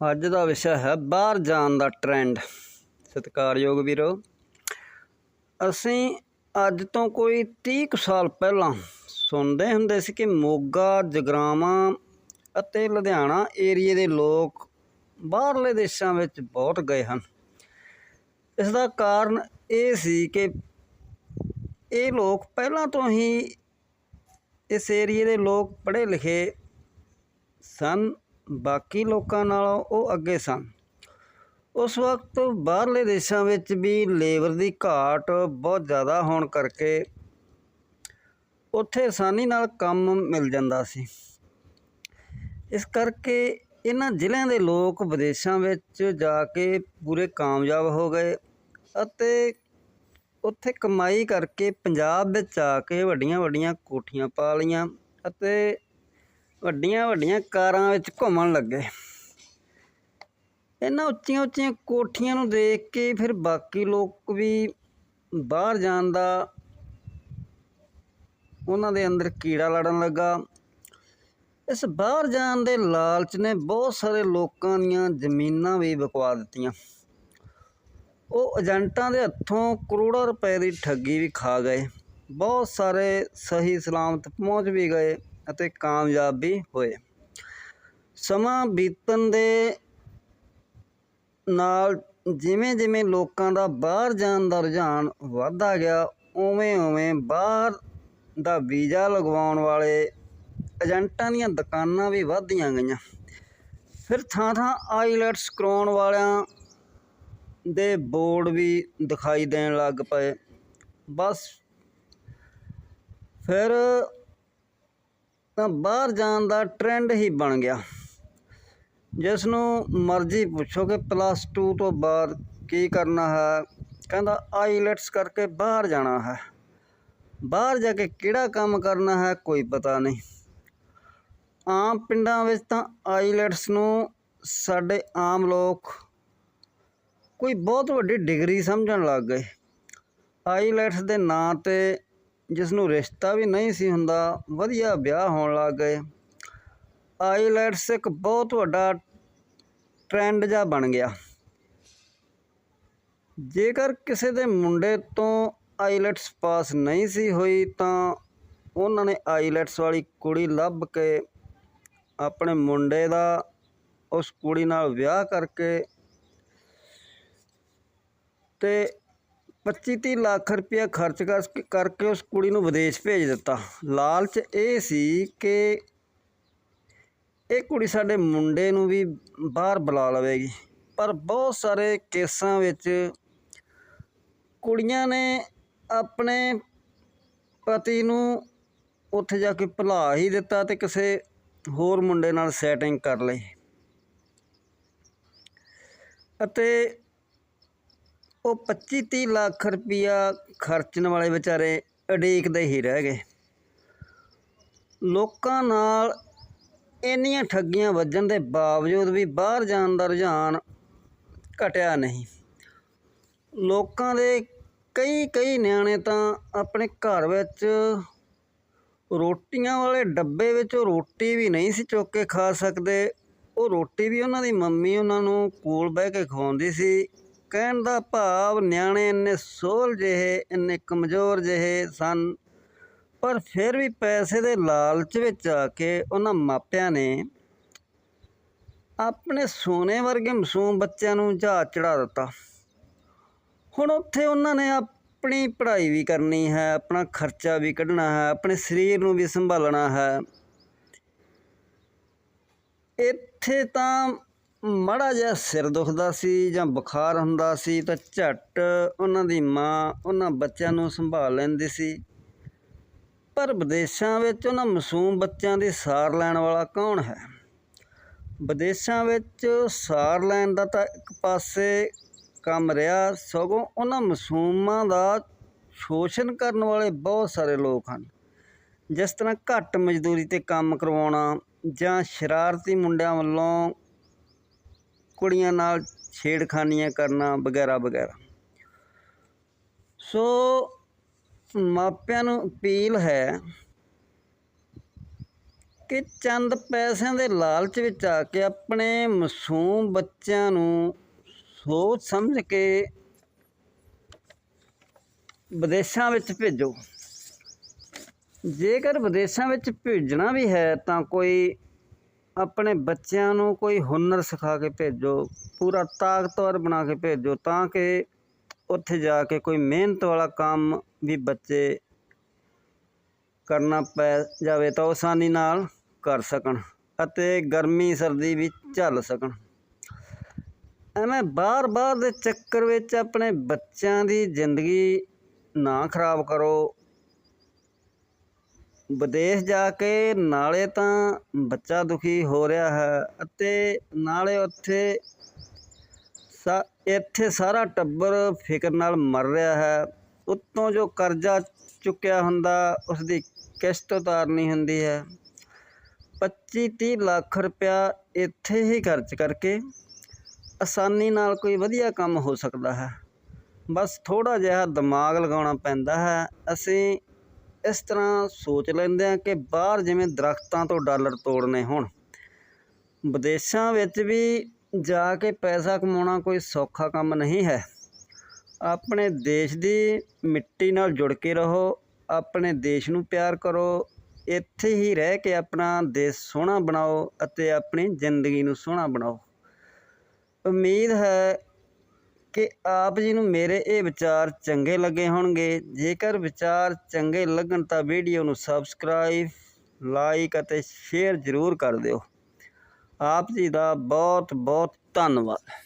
ਅੱਜ ਦਾ ਵਿਸ਼ਾ ਹੈ ਬਾਹਰ ਜਾਣ ਦਾ ਟ੍ਰੈਂਡ। ਸਤਿਕਾਰਯੋਗ ਵੀਰੋ, ਅਸੀਂ ਅੱਜ ਤੋਂ ਕੋਈ 30 ਕੁ ਸਾਲ ਪਹਿਲਾਂ ਸੁਣਦੇ ਹੁੰਦੇ ਸੀ ਕਿ ਮੋਗਾ, ਜਗਰਾਵਾਂ ਅਤੇ ਲੁਧਿਆਣਾ ਏਰੀਏ ਦੇ ਲੋਕ ਬਾਹਰਲੇ ਦੇਸ਼ਾਂ ਵਿੱਚ ਬਹੁਤ ਗਏ ਹਨ। ਇਸ ਦਾ ਕਾਰਨ ਇਹ ਸੀ ਕਿ ਇਹ ਲੋਕ ਪਹਿਲਾਂ ਤੋਂ ਹੀ ਇਸ ਏਰੀਏ ਦੇ ਲੋਕ ਪੜ੍ਹੇ ਲਿਖੇ ਸਨ ਬਾਕੀ ਲੋਕਾਂ ਨਾਲੋਂ ਉਹ ਅੱਗੇ ਸਨ। ਉਸ ਵਕਤ ਬਾਹਰਲੇ ਦੇਸ਼ਾਂ ਵਿੱਚ ਵੀ ਲੇਬਰ ਦੀ ਘਾਟ ਬਹੁਤ ਜ਼ਿਆਦਾ ਹੋਣ ਕਰਕੇ ਉੱਥੇ ਆਸਾਨੀ ਨਾਲ ਕੰਮ ਮਿਲ ਜਾਂਦਾ ਸੀ। ਇਸ ਕਰਕੇ ਇਹਨਾਂ ਜ਼ਿਲ੍ਹਿਆਂ ਦੇ ਲੋਕ ਵਿਦੇਸ਼ਾਂ ਵਿੱਚ ਜਾ ਕੇ ਪੂਰੇ ਕਾਮਯਾਬ ਹੋ ਗਏ ਅਤੇ ਉੱਥੇ ਕਮਾਈ ਕਰਕੇ ਪੰਜਾਬ ਵਿੱਚ ਆ ਕੇ ਵੱਡੀਆਂ ਵੱਡੀਆਂ ਕੋਠੀਆਂ ਪਾ ਲਈਆਂ ਅਤੇ ਵੱਡੀਆਂ ਵੱਡੀਆਂ ਕਾਰਾਂ ਵਿੱਚ ਘੁੰਮਣ ਲੱਗੇ। ਇਹਨਾਂ ਉੱਚੀਆਂ ਉੱਚੀਆਂ ਕੋਠੀਆਂ ਨੂੰ ਦੇਖ ਕੇ ਫਿਰ ਬਾਕੀ ਲੋਕ ਵੀ ਬਾਹਰ ਜਾਣ ਦਾ ਉਹਨਾਂ ਦੇ ਅੰਦਰ ਕੀੜਾ ਲੜਨ ਲੱਗਾ। ਇਸ ਬਾਹਰ ਜਾਣ ਦੇ ਲਾਲਚ ਨੇ ਬਹੁਤ ਸਾਰੇ ਲੋਕਾਂ ਦੀਆਂ ਜ਼ਮੀਨਾਂ ਵੀ ਬਕਵਾ ਦਿੱਤੀਆਂ। ਉਹ ਏਜੰਟਾਂ ਦੇ ਹੱਥੋਂ ਕਰੋੜਾਂ ਰੁਪਏ ਦੀ ਠੱਗੀ ਵੀ ਖਾ ਗਏ। ਬਹੁਤ ਸਾਰੇ ਸਹੀ ਸਲਾਮਤ ਪਹੁੰਚ ਵੀ ਗਏ। ਅਤੇ ਕਾਮਯਾਬ ਵੀ ਹੋਏ। ਸਮਾਂ ਬੀਤਣ ਦੇ ਨਾਲ ਜਿਵੇਂ ਜਿਵੇਂ ਲੋਕਾਂ ਦਾ ਬਾਹਰ ਜਾਣ ਦਾ ਰੁਝਾਨ ਵੱਧਦਾ ਗਿਆ ਉਵੇਂ ਉਵੇਂ ਬਾਹਰ ਦਾ ਵੀਜ਼ਾ ਲਗਵਾਉਣ ਵਾਲੇ ਏਜੰਟਾਂ ਦੀਆਂ ਦੁਕਾਨਾਂ ਵੀ ਵੱਧਦੀਆਂ ਗਈਆਂ। ਫਿਰ ਥਾਂ ਥਾਂ ਆਈਲੈਟਸ ਕਰਾਉਣ ਵਾਲਿਆਂ ਦੇ ਬੋਰਡ ਵੀ ਦਿਖਾਈ ਦੇਣ ਲੱਗ ਪਏ। ਬਸ ਫਿਰ ਤਾਂ ਬਾਹਰ ਜਾਣ ਦਾ ਟ੍ਰੈਂਡ ਹੀ ਬਣ ਗਿਆ। ਜਿਸ ਨੂੰ ਮਰਜ਼ੀ ਪੁੱਛੋ ਕਿ ਪਲੱਸ 2 ਤੋਂ ਬਾਅਦ ਕੀ ਕਰਨਾ ਹੈ। ਕਹਿੰਦਾ ਆਈਲੈਟਸ ਕਰਕੇ ਬਾਹਰ ਜਾਣਾ ਹੈ। ਬਾਹਰ ਜਾ ਕੇ ਕਿਹੜਾ ਕੰਮ ਕਰਨਾ ਹੈ, ਕੋਈ ਪਤਾ ਨਹੀਂ। ਆਮ ਪਿੰਡਾਂ ਵਿੱਚ ਤਾਂ ਆਈਲੈਟਸ ਨੂੰ ਸਾਡੇ ਆਮ ਲੋਕ ਕੋਈ ਬਹੁਤ ਵੱਡੀ ਡਿਗਰੀ ਸਮਝਣ ਲੱਗ ਗਏ। ਆਈਲੈਟਸ ਦੇ ਨਾਂ ਤੇ ਜਿਸ ਨੂੰ ਰਿਸ਼ਤਾ ਵੀ ਨਹੀਂ ਸੀ ਹੁੰਦਾ, ਵਧੀਆ ਵਿਆਹ ਹੋਣ ਲੱਗ ਗਏ। ਆਈਲੈਟਸ ਇੱਕ ਬਹੁਤ ਵੱਡਾ ਟ੍ਰੈਂਡ ਜਿਹਾ ਬਣ ਗਿਆ। ਜੇਕਰ ਕਿਸੇ ਦੇ ਮੁੰਡੇ ਤੋਂ ਆਈਲੈਟਸ ਪਾਸ ਨਹੀਂ ਸੀ ਹੋਈ, ਤਾਂ ਉਹਨਾਂ ਨੇ ਆਈਲੈਟਸ ਵਾਲੀ ਕੁੜੀ ਲੱਭ ਕੇ ਆਪਣੇ ਮੁੰਡੇ ਦਾ ਉਸ ਕੁੜੀ ਨਾਲ ਵਿਆਹ ਕਰਕੇ ਤੇ 25-30 ਲੱਖ ਰੁਪਇਆ ਖਰਚ ਕਰਕੇ ਉਸ ਕੁੜੀ ਨੂੰ ਵਿਦੇਸ਼ ਭੇਜ ਦਿੱਤਾ। ਲਾਲਚ ਇਹ ਸੀ ਕਿ ਇਹ ਕੁੜੀ ਸਾਡੇ ਮੁੰਡੇ ਨੂੰ ਵੀ ਬਾਹਰ ਬੁਲਾ ਲਵੇਗੀ। ਪਰ ਬਹੁਤ ਸਾਰੇ ਕੇਸਾਂ ਵਿੱਚ ਕੁੜੀਆਂ ਨੇ ਆਪਣੇ ਪਤੀ ਨੂੰ ਉੱਥੇ ਜਾ ਕੇ ਭੁਲਾ ਹੀ ਦਿੱਤਾ ਤੇ ਕਿਸੇ ਹੋਰ ਮੁੰਡੇ ਨਾਲ ਸੈਟਿੰਗ ਕਰ ਲਈ। ਅਤੇ ਉਹ 25 30 ਲੱਖ ਰੁਪਇਆ ਖਰਚਣ ਵਾਲੇ ਵਿਚਾਰੇ ਅੜੀਕਦੇ ਹੀ ਰਹਿ ਗਏ। ਲੋਕਾਂ ਨਾਲ ਇੰਨੀਆਂ ਠੱਗੀਆਂ ਵੱਜਣ ਦੇ ਬਾਵਜੂਦ ਵੀ ਬਾਹਰ ਜਾਣ ਦਾ ਰੁਝਾਨ ਘਟਿਆ ਨਹੀਂ। ਲੋਕਾਂ ਦੇ ਕਈ ਕਈ ਨਿਆਣੇ ਤਾਂ ਆਪਣੇ ਘਰ ਵਿੱਚ ਰੋਟੀਆਂ ਵਾਲੇ ਡੱਬੇ ਵਿੱਚੋਂ ਰੋਟੀ ਵੀ ਨਹੀਂ ਸੀ ਚੁੱਕ ਕੇ ਖਾ ਸਕਦੇ। ਉਹ ਰੋਟੀ ਵੀ ਉਹਨਾਂ ਦੀ ਮੰਮੀ ਉਹਨਾਂ ਨੂੰ ਕੋਲ ਬਹਿ ਕੇ ਖਵਾਉਂਦੀ ਸੀ। ਕਹਿਣ ਦਾ ਭਾਵ ਨਿਆਣੇ ਇੰਨੇ ਸੋਲ ਜਿਹੇ, ਇੰਨੇ ਕਮਜ਼ੋਰ ਜਿਹੇ ਸਨ। ਪਰ ਫਿਰ ਵੀ ਪੈਸੇ ਦੇ ਲਾਲਚ ਵਿੱਚ ਆ ਕੇ ਉਹਨਾਂ ਮਾਪਿਆਂ ਨੇ ਆਪਣੇ ਸੋਨੇ ਵਰਗੇ ਮਾਸੂਮ ਬੱਚਿਆਂ ਨੂੰ ਜਹਾਜ਼ ਚੜਾ ਦਿੱਤਾ। ਹੁਣ ਉੱਥੇ ਉਹਨਾਂ ਨੇ ਆਪਣੀ ਪੜ੍ਹਾਈ ਵੀ ਕਰਨੀ ਹੈ, ਆਪਣਾ ਖਰਚਾ ਵੀ ਕੱਢਣਾ ਹੈ, ਆਪਣੇ ਸਰੀਰ ਨੂੰ ਵੀ ਸੰਭਾਲਣਾ ਹੈ। ਇੱਥੇ ਤਾਂ ਮਾੜਾ ਜਿਹਾ ਸਿਰ ਦੁਖਦਾ ਸੀ ਜਾਂ ਬੁਖਾਰ ਹੁੰਦਾ ਸੀ ਤਾਂ ਝੱਟ ਉਹਨਾਂ ਦੀ ਮਾਂ ਉਹਨਾਂ ਬੱਚਿਆਂ ਨੂੰ ਸੰਭਾਲ ਲੈਂਦੀ ਸੀ। ਪਰ ਵਿਦੇਸ਼ਾਂ ਵਿੱਚ ਉਹਨਾਂ ਮਾਸੂਮ ਬੱਚਿਆਂ ਦੀ ਸਾਰ ਲੈਣ ਵਾਲਾ ਕੌਣ ਹੈ? ਵਿਦੇਸ਼ਾਂ ਵਿੱਚ ਸਾਰ ਲੈਣ ਦਾ ਤਾਂ ਇੱਕ ਪਾਸੇ ਕੰਮ ਰਿਹਾ, ਸਗੋਂ ਉਹਨਾਂ ਮਾਸੂਮਾਂ ਦਾ ਸ਼ੋਸ਼ਣ ਕਰਨ ਵਾਲੇ ਬਹੁਤ ਸਾਰੇ ਲੋਕ ਹਨ। ਜਿਸ ਤਰ੍ਹਾਂ ਘੱਟ ਮਜ਼ਦੂਰੀ ਤੇ ਕੰਮ ਕਰਵਾਉਣਾ ਜਾਂ ਸ਼ਰਾਰਤੀ ਮੁੰਡਿਆਂ ਵੱਲੋਂ ਕੁੜੀਆਂ ਨਾਲ ਛੇੜਖਾਨੀਆਂ ਕਰਨਾ ਵਗੈਰਾ ਵਗੈਰਾ। ਸੋ, ਮਾਪਿਆਂ ਨੂੰ ਅਪੀਲ ਹੈ ਕਿ ਚੰਦ ਪੈਸਿਆਂ ਦੇ ਲਾਲਚ ਵਿੱਚ ਆ ਕੇ ਆਪਣੇ ਮਾਸੂਮ ਬੱਚਿਆਂ ਨੂੰ ਸੋਚ ਸਮਝ ਕੇ ਵਿਦੇਸ਼ਾਂ ਵਿੱਚ ਭੇਜੋ। ਜੇਕਰ ਵਿਦੇਸ਼ਾਂ ਵਿੱਚ ਭੇਜਣਾ ਵੀ ਹੈ ਤਾਂ ਕੋਈ ਆਪਣੇ ਬੱਚਿਆਂ ਨੂੰ ਕੋਈ ਹੁਨਰ ਸਿਖਾ ਕੇ ਭੇਜੋ, ਪੂਰਾ ਤਾਕਤਵਰ ਬਣਾ ਕੇ ਭੇਜੋ ਤਾਂ ਕਿ ਉੱਥੇ ਜਾ ਕੇ ਕੋਈ ਮਿਹਨਤ ਵਾਲਾ ਕੰਮ ਵੀ ਬੱਚੇ ਕਰਨਾ ਪੈ ਜਾਵੇ ਤਾਂ ਉਹ ਆਸਾਨੀ ਨਾਲ ਕਰ ਸਕਣ ਅਤੇ ਗਰਮੀ, ਸਰਦੀ ਵੀ ਝੱਲ ਸਕਣ। ਐਵੇਂ ਬਾਰ-ਬਾਰ ਦੇ ਚੱਕਰ ਵਿੱਚ ਆਪਣੇ ਬੱਚਿਆਂ ਦੀ ਜ਼ਿੰਦਗੀ ਨਾ ਖਰਾਬ ਕਰੋ। ਵਿਦੇਸ਼ ਜਾ ਕੇ ਨਾਲੇ ਤਾਂ ਬੱਚਾ ਦੁਖੀ ਹੋ ਰਿਹਾ ਹੈ ਅਤੇ ਨਾਲੇ ਉੱਥੇ ਸਾ, ਇੱਥੇ ਸਾਰਾ ਟੱਬਰ ਫਿਕਰ ਨਾਲ ਮਰ ਰਿਹਾ ਹੈ। ਉੱਤੋਂ ਜੋ ਕਰਜ਼ਾ ਚੁੱਕਿਆ ਹੁੰਦਾ ਉਸ ਦੀ ਕਿਸ਼ਤ ਉਤਾਰਨੀ ਹੁੰਦੀ ਹੈ। 25 30 ਲੱਖ ਰੁਪਇਆ ਇੱਥੇ ਹੀ ਖਰਚ ਕਰਕੇ ਆਸਾਨੀ ਨਾਲ ਕੋਈ ਵਧੀਆ ਕੰਮ ਹੋ ਸਕਦਾ ਹੈ। ਬਸ ਥੋੜਾ ਜਿਹਾ ਦਿਮਾਗ ਲਗਾਉਣਾ ਪੈਂਦਾ ਹੈ। ਅਸੀਂ ਇਸ ਤਰ੍ਹਾਂ ਸੋਚ ਲੈਂਦੇ ਹਾਂ ਕਿ ਬਾਹਰ ਜਿਵੇਂ ਦਰਖਤਾਂ ਤੋਂ ਡਾਲਰ ਤੋੜਨੇ ਹੋਣ, ਵਿਦੇਸ਼ਾਂ ਵਿੱਚ ਵੀ ਜਾ ਕੇ ਪੈਸਾ ਕਮਾਉਣਾ ਕੋਈ ਸੌਖਾ ਕੰਮ ਨਹੀਂ ਹੈ। ਆਪਣੇ ਦੇਸ਼ ਦੀ ਮਿੱਟੀ ਨਾਲ ਜੁੜ ਕੇ ਰਹੋ, ਆਪਣੇ ਦੇਸ਼ ਨੂੰ ਪਿਆਰ ਕਰੋ, ਇੱਥੇ ਹੀ ਰਹਿ ਕੇ ਆਪਣਾ ਦੇਸ਼ ਸੋਹਣਾ ਬਣਾਓ ਅਤੇ ਆਪਣੀ ਜ਼ਿੰਦਗੀ ਨੂੰ ਸੋਹਣਾ ਬਣਾਓ। ਉਮੀਦ ਹੈ ਕਿ ਆਪ ਜੀ ਨੂੰ ਮੇਰੇ ਇਹ ਵਿਚਾਰ ਚੰਗੇ ਲੱਗੇ ਹੋਣਗੇ। ਜੇਕਰ ਵਿਚਾਰ ਚੰਗੇ ਲੱਗਣ ਤਾਂ ਵੀਡੀਓ ਨੂੰ ਸਬਸਕ੍ਰਾਈਬ, ਲਾਈਕ ਅਤੇ ਸ਼ੇਅਰ ਜ਼ਰੂਰ ਕਰ ਦਿਓ। ਆਪ ਜੀ ਦਾ ਬਹੁਤ ਬਹੁਤ ਧੰਨਵਾਦ।